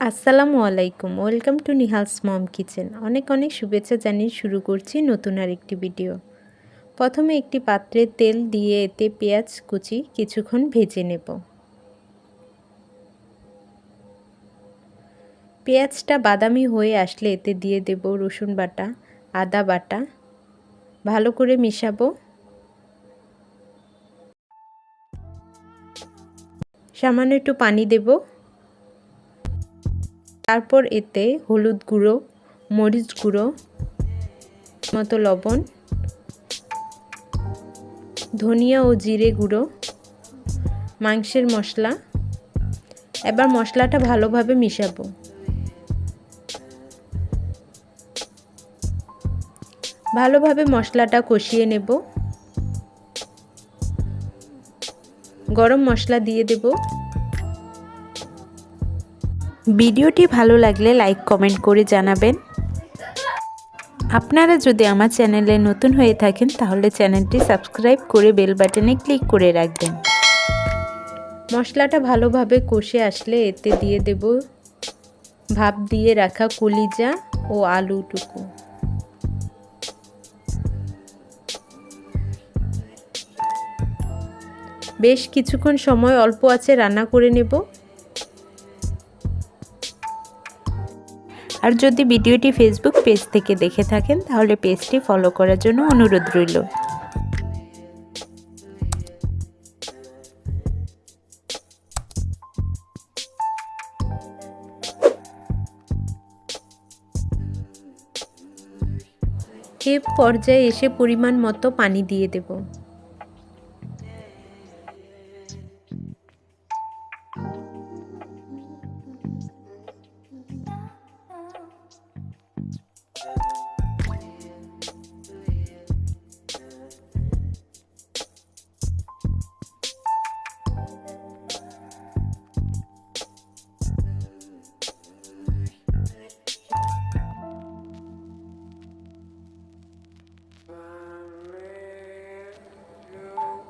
আসসালামু আলাইকুম। Welcome to Nihal's mom kitchen. অনেক অনেক শুভেচ্ছা জানিয়ে শুরু করছি নতুন আর একটি ভিডিও। প্রথমে একটি পাত্রে তেল দিয়ে এতে পেঁয়াজ কুচি কিছুক্ষণ ভেজে নেব। পেঁয়াজটা বাদামি হয়ে আসলে এতে দিয়ে দেব রসুন বাটা, আদা বাটা। ভালো করে মিশাবো। সামান্য একটু পানি দেবো। তারপর এতে হলুদ গুঁড়ো, মরিচ গুঁড়ো, মতো লবণ, ধনিয়া ও জিরে গুঁড়ো, মাংসের মশলা। এবার মশলাটা ভালোভাবে মিশাবো। ভালোভাবে মশলাটা কষিয়ে নেব। গরম মশলা দিয়ে দেবো। ভিডিওটি ভালো লাগলে লাইক, কমেন্ট করে জানাবেন। আপনারা যদি আমার চ্যানেলে নতুন হয়ে থাকেন, তাহলে চ্যানেলটি সাবস্ক্রাইব করে বেল বাটনে ক্লিক করে রাখবেন। মশলাটা ভালোভাবে কষে আসলে এতে দিয়ে দেব ভাপ দিয়ে রাখা কলিজা ও আলুটুকু। বেশ কিছুক্ষণ সময় অল্প আছে, রান্না করে নেব। আর যদি ভিডিওটি ফেসবুক পেজ থেকে দেখে থাকেন, তাহলে পেজটি ফলো করার জন্য অনুরোধ রইল। এ পর্যায়ে এসে পরিমাণ মতো পানি দিয়ে দেবো।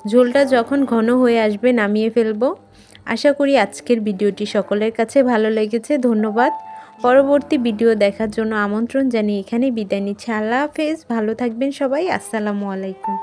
ঝোলটা যখন ঘন হয়ে আসবে নামিয়ে ফেলব। আশা করি আজকের ভিডিওটি সকলের কাছে ভালো লেগেছে। ধন্যবাদ। পরবর্তী ভিডিও দেখার জন্য আমন্ত্রণ জানিয়ে এখানে বিদায় নিচ্ছি। আল্লাহ হাফেজ। ভালো থাকবেন সবাই। আসসালামু আলাইকুম।